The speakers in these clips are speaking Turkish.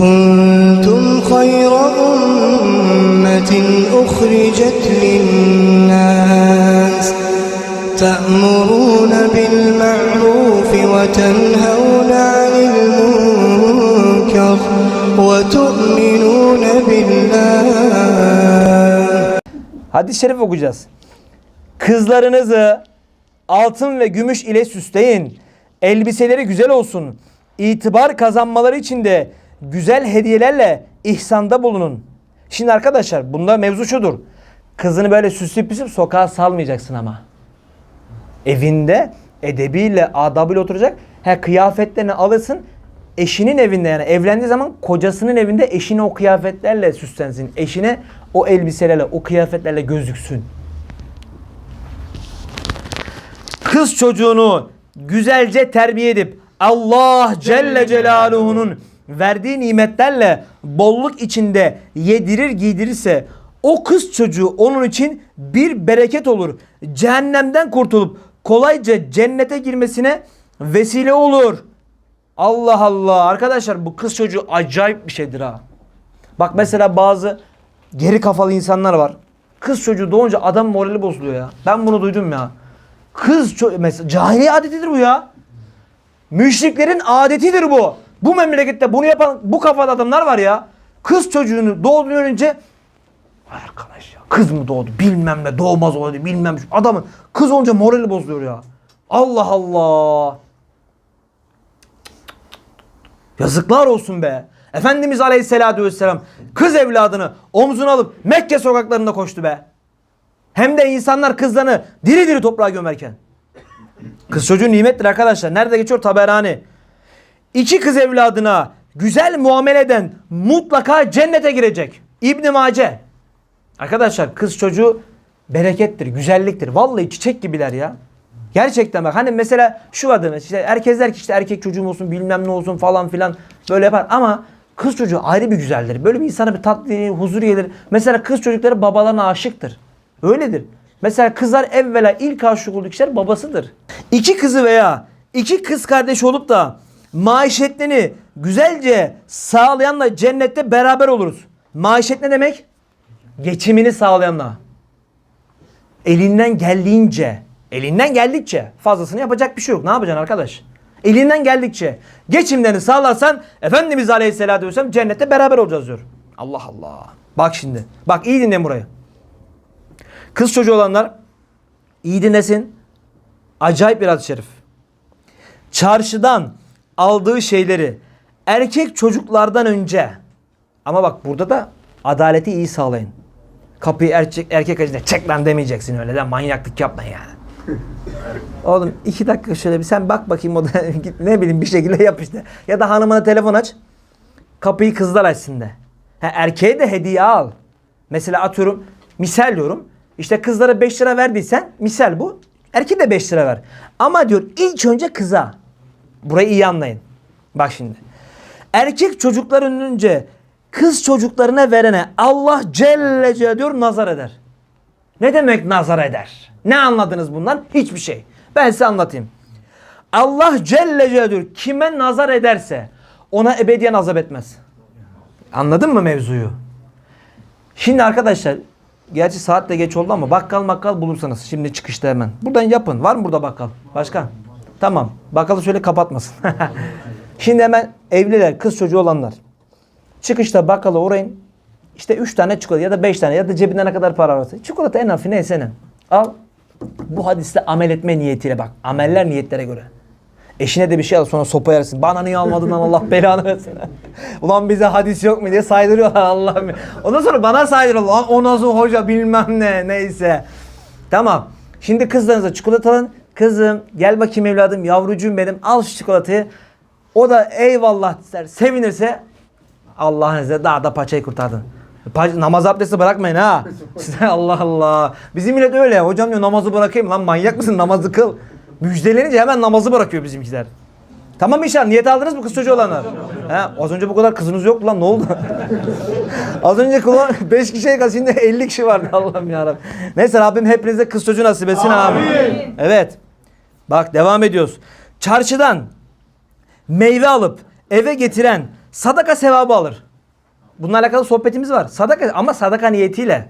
كنتم خير أمة أخرجت للناس تأمرون بالمعروف وتنهون عن المنكر وتؤمنون بالله Hadis-i şerif okuyacağız. Kızlarınızı altın ve gümüş ile süsleyin. Elbiseleri güzel olsun. İtibar kazanmaları için de güzel hediyelerle ihsanda bulunun. Şimdi arkadaşlar bunda mevzu şudur. Kızını böyle süsleyip püsüp sokağa salmayacaksın ama. Evinde edebiyle, adabıyla oturacak. Ha kıyafetlerini alırsın. Eşinin evinde yani evlendiği zaman kocasının evinde eşine o kıyafetlerle süslensin. Eşine o elbiselerle, o kıyafetlerle gözüksün. Kız çocuğunu güzelce terbiye edip Allah Celle Celaluhu'nun verdiği nimetlerle bolluk içinde yedirir giydirirse o kız çocuğu onun için bir bereket olur. Cehennemden kurtulup kolayca cennete girmesine vesile olur. Allah Allah arkadaşlar bu kız çocuğu acayip bir şeydir ha. Bak mesela bazı geri kafalı insanlar var. Kız çocuğu doğunca adam morali bozuluyor ya. Ben bunu duydum ya. Kız mesela cahiliye adetidir bu ya. Müşriklerin adetidir bu. Bu memlekette bunu yapan bu kafada adamlar var ya. Kız çocuğunu doğduğunu Vay arkadaş ya kız mı doğdu bilmem ne doğmaz oldu bilmem şu adamın kız olunca morali bozuluyor ya. Allah Allah. Yazıklar olsun be. Efendimiz Aleyhisselatü Vesselam kız evladını omzuna alıp Mekke sokaklarında koştu be. Hem de insanlar kızlarını diri diri toprağa gömerken. Kız çocuğu nimettir arkadaşlar. Nerede geçiyor? Taberani. İki kız evladına güzel muamele eden mutlaka cennete girecek. İbn Mace. Arkadaşlar kız çocuğu berekettir, güzelliktir. Vallahi çiçek gibiler ya. Gerçekten bak hani mesela şu adını işte herkes der ki işte erkek çocuğum olsun bilmem ne olsun falan filan böyle yapar ama kız çocuğu ayrı bir güzeldir. Böyle bir insana bir tatlı gelir, huzur gelir. Mesela kız çocukları babalarına aşıktır. Öyledir. Mesela kızlar evvela ilk aşık olduğu kişiler babasıdır. İki kızı veya iki kız kardeş olup da maişetlerini güzelce sağlayanla cennette beraber oluruz. Maişet ne demek? Geçimini sağlayanla elinden geldiğince, elinden geldikçe fazlasını yapacak bir şey yok. Ne yapacaksın arkadaş? Elinden geldikçe geçimlerini sağlarsan Efendimiz Aleyhisselatü Vesselam cennette beraber olacağız diyor. Allah Allah. Bak şimdi. Bak iyi dinle burayı. Kız çocuğu olanlar iyi dinlesin. Acayip bir hadis-i şerif. Çarşıdan aldığı şeyleri erkek çocuklardan önce ama bak burada da adaleti iyi sağlayın. Kapıyı erkek, erkek acına çek lan demeyeceksin öyle de manyaklık yapma yani. Oğlum iki dakika şöyle bir sen bak bakayım o da git ne bileyim bir şekilde yap işte. Ya da hanımına telefon aç. Kapıyı kızlar açsın de. Ha, erkeğe de hediye al. Mesela atıyorum misal diyorum. İşte kızlara 5 lira verdiysen misal bu. Erkeğe de 5 lira ver. Ama diyor ilk önce kıza. Burayı iyi anlayın. Bak şimdi. Erkek çocukların önce kız çocuklarına verene Allah Celle Celle diyor nazar eder. Ne demek nazar eder? Ne anladınız bundan? Hiçbir şey. Ben size anlatayım. Allah Celle Celle diyor kime nazar ederse ona ebediyen azap etmez. Anladın mı mevzuyu? Şimdi arkadaşlar gerçi saat de geç oldu ama bakkal bakkal bulursanız şimdi çıkışta hemen. Buradan yapın. Var mı burada bakkal? Başka? Tamam. Bakkalı şöyle kapatmasın. şimdi hemen evliler, kız çocuğu olanlar. Çıkışta bakkala uğrayın. İşte 3 tane çikolata ya da 5 tane ya da cebinde ne kadar para varsa. Çikolata en hafif neyse ne. Al. Bu hadiste amel etme niyetiyle bak. Ameller niyetlere göre. Eşine de bir şey al sonra sopa yersin. Bana niye almadın lan Allah belanı versin. Ulan bize hadis yok mu diye saydırıyorlar Allah'ım. Ondan sonra bana saydırıyorlar. Lan o nasıl hoca bilmem ne neyse. Tamam. Şimdi kızlarınıza çikolata alın. Kızım gel bakayım evladım yavrucuğum benim al şu çikolatayı. O da eyvallah der sevinirse Allah'ın izniyle daha da paçayı kurtardın. Pa- namaz abdesti bırakmayın ha. Size Allah Allah. Bizim millet öyle. Hocam diyor namazı bırakayım. Lan manyak mısın namazı kıl. Müjdelenince hemen namazı bırakıyor bizimkiler. Tamam inşallah niyet aldınız mı kız çocuğu olanlar? He, az önce bu kadar kızınız yoktu lan ne oldu? az önce kullan 5 kişiye kaldı şimdi 50 kişi vardı Allah'ım yarabbim. Neyse Rabbim hepinize kız çocuğu nasip etsin amin. Evet. Bak devam ediyoruz. Çarşıdan meyve alıp eve getiren sadaka sevabı alır. Bununla alakalı sohbetimiz var. Sadaka ama sadaka niyetiyle.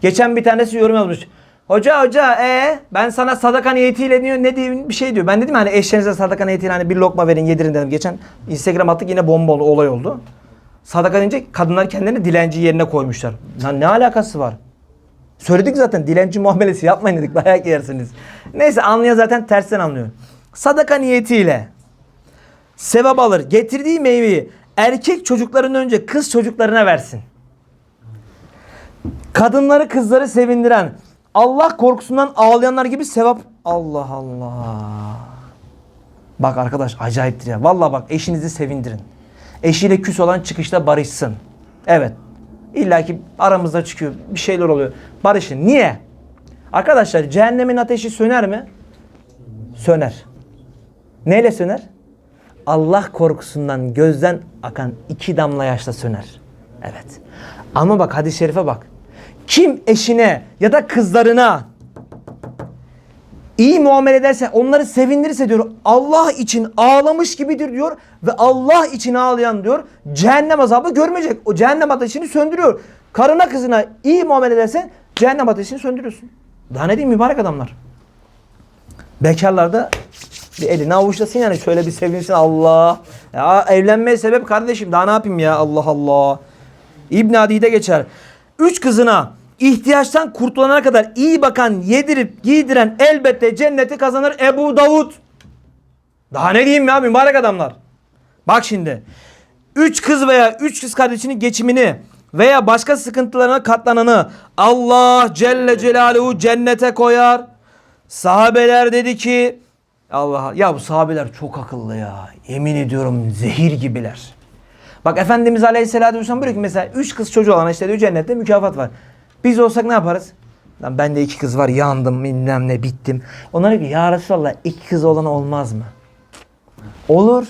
Geçen bir tanesi yorum yazmış. Hoca hoca e ben sana sadaka niyetiyle diyor ne diyeyim bir şey diyor. Ben dedim hani eşlerinize sadaka niyetiyle hani bir lokma verin yedirin dedim. Geçen Instagram attık yine bomba olay oldu. Sadaka deyince kadınlar kendilerini dilenci yerine koymuşlar. Lan ne alakası var? Söyledik zaten dilenci muamelesi yapmayın dedik dayak yersiniz. Neyse anlayan zaten tersten anlıyor. Sadaka niyetiyle sevap alır. Getirdiği meyveyi erkek çocukların önce kız çocuklarına versin. Kadınları kızları sevindiren Allah korkusundan ağlayanlar gibi sevap Allah Allah. Bak arkadaş acayiptir ya. Vallahi bak eşinizi sevindirin. Eşiyle küs olan çıkışta barışsın. Evet. İlla ki aramızda çıkıyor. Bir şeyler oluyor. Barışın. Niye? Arkadaşlar cehennemin ateşi söner mi? Söner. Neyle söner? Allah korkusundan gözden akan iki damla yaşla söner. Evet. Ama bak hadis-i şerife bak. Kim eşine ya da kızlarına iyi muamele ederse, onları sevindirirse diyor Allah için ağlamış gibidir diyor ve Allah için ağlayan diyor cehennem azabı görmeyecek. O cehennem ateşini söndürüyor. Karına kızına iyi muamele edersen cehennem ateşini söndürüyorsun. Daha ne diyeyim mübarek adamlar. Bekarlar da bir elini avuçlasın yani şöyle bir sevinsin Allah. Ya evlenmeye sebep kardeşim daha ne yapayım ya Allah Allah. İbn Adi'de geçer. Üç kızına ihtiyaçtan kurtulana kadar iyi bakan, yedirip giydiren elbette cenneti kazanır Ebu Davud. Daha ne diyeyim ya mübarek adamlar. Bak şimdi. Üç kız veya üç kız kardeşinin geçimini veya başka sıkıntılarına katlananı Allah Celle Celaluhu cennete koyar. Sahabeler dedi ki Allah ya bu sahabeler çok akıllı ya. Yemin ediyorum zehir gibiler. Bak Efendimiz Aleyhisselatü Vesselam buyuruyor ki mesela üç kız çocuğu olan işte diyor cennette mükafat var. Biz olsak ne yaparız? Lan bende iki kız var yandım bilmem ne bittim. Onlar diyor ki ya Resulallah iki kız olan olmaz mı? Olur.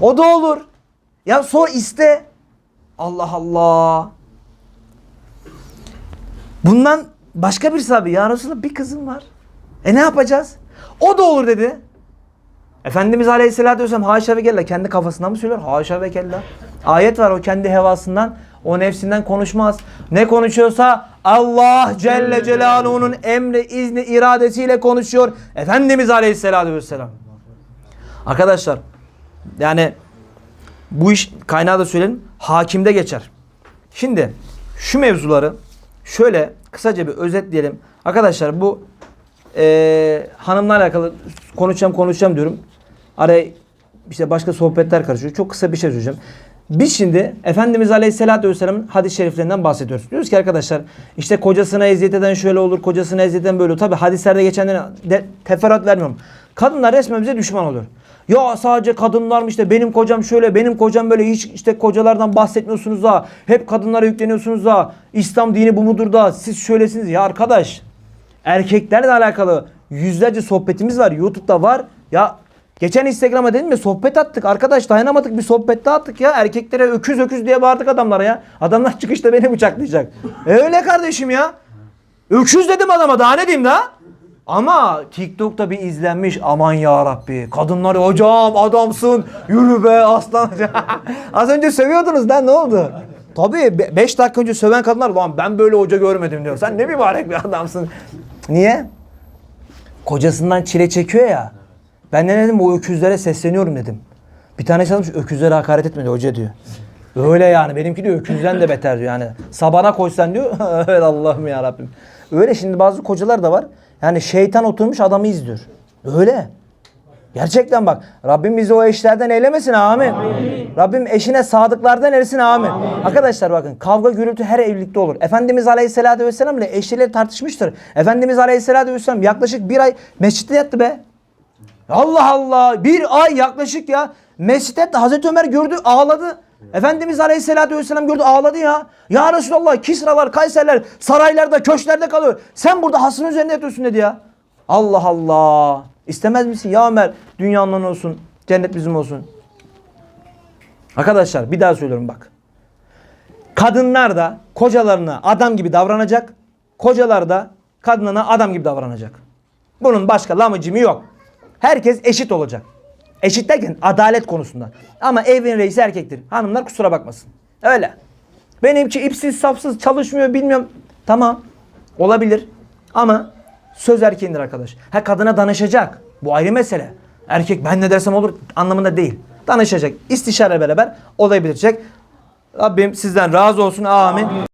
O da olur. Ya sor iste. Allah Allah. Bundan başka bir sahabe ya Resulallah bir kızım var. E ne yapacağız? O da olur dedi. Efendimiz Aleyhisselatü Vesselam haşa ve kella kendi kafasından mı söyler? Haşa ve kella. Ayet var o kendi hevasından, o nefsinden konuşmaz. Ne konuşuyorsa Allah Celle Celaluhu'nun emri, izni, iradesiyle konuşuyor. Efendimiz Aleyhisselatü Vesselam. Arkadaşlar yani bu iş kaynağı da söyleyelim. Hakimde geçer. Şimdi şu mevzuları şöyle kısaca bir özetleyelim. Arkadaşlar bu eee hanımla alakalı konuşacağım konuşacağım diyorum. Araya işte başka sohbetler karışıyor. Çok kısa bir şey söyleyeceğim. Biz şimdi Efendimiz Aleyhisselatü Vesselam'ın hadis-i şeriflerinden bahsediyoruz. Diyoruz ki arkadaşlar işte kocasına eziyet eden şöyle olur, kocasına eziyet eden böyle olur. Tabi hadislerde geçenlere de, teferruat vermiyorum. Kadınlar resmen bize düşman oluyor. Ya sadece kadınlar mı işte benim kocam şöyle, benim kocam böyle hiç işte kocalardan bahsetmiyorsunuz da. Hep kadınlara yükleniyorsunuz da. İslam dini bu mudur da. Siz şöylesiniz. Ya arkadaş erkeklerle alakalı yüzlerce sohbetimiz var. YouTube'da var. Ya geçen Instagram'a dedim ya sohbet attık. Arkadaş dayanamadık bir sohbet daha attık ya. Erkeklere öküz öküz diye bağırdık adamlara ya. Adamlar çıkışta beni bıçaklayacak. E öyle kardeşim ya. Öküz dedim adama daha ne diyeyim daha? Ama TikTok'ta bir izlenmiş aman ya Rabbi. Kadınları hocam adamsın yürü be aslan. Az önce sövüyordunuz lan ne oldu? Tabii 5 dakika önce söven kadınlar lan ben böyle hoca görmedim diyor. Sen ne mübarek bir adamsın. Niye? Kocasından çile çekiyor ya. Ben ne dedim o öküzlere sesleniyorum dedim. Bir tane yazmış öküzlere hakaret etmedi hoca diyor. Öyle yani benimki diyor öküzden de beter diyor yani. Sabana koysan diyor. evet Allah'ım ya Rabbim. Öyle şimdi bazı kocalar da var. Yani şeytan oturmuş adamı izliyor. Öyle. Gerçekten bak. Rabbim bizi o eşlerden eylemesin amin. Rabbim eşine sadıklardan eylesin amin. Arkadaşlar bakın kavga gürültü her evlilikte olur. Efendimiz Aleyhisselatü Vesselam ile eşleri tartışmıştır. Efendimiz Aleyhisselatü Vesselam yaklaşık bir ay mescitte yattı be. Allah Allah bir ay yaklaşık ya. Mescitte Hazreti Ömer gördü ağladı. Efendimiz Aleyhisselatü Vesselam gördü ağladı ya. Ya Resulallah Kisralar, Kayserler saraylarda, köşklerde kalıyor. Sen burada hasrın üzerinde yatıyorsun dedi ya. Allah Allah. İstemez misin ya Ömer dünyanın olsun, cennet bizim olsun. Arkadaşlar bir daha söylüyorum bak. Kadınlar da kocalarına adam gibi davranacak. Kocalar da kadınına adam gibi davranacak. Bunun başka lamıcımı yok. Herkes eşit olacak. Eşit derken adalet konusunda. Ama evin reisi erkektir. Hanımlar kusura bakmasın. Öyle. Benimki ipsiz sapsız çalışmıyor bilmiyorum. Tamam. Olabilir. Ama söz erkeğindir arkadaş. Ha kadına danışacak. Bu ayrı mesele. Erkek ben ne dersem olur anlamında değil. Danışacak. İstişare beraber olayı bitirecek. Rabbim sizden razı olsun. Amin.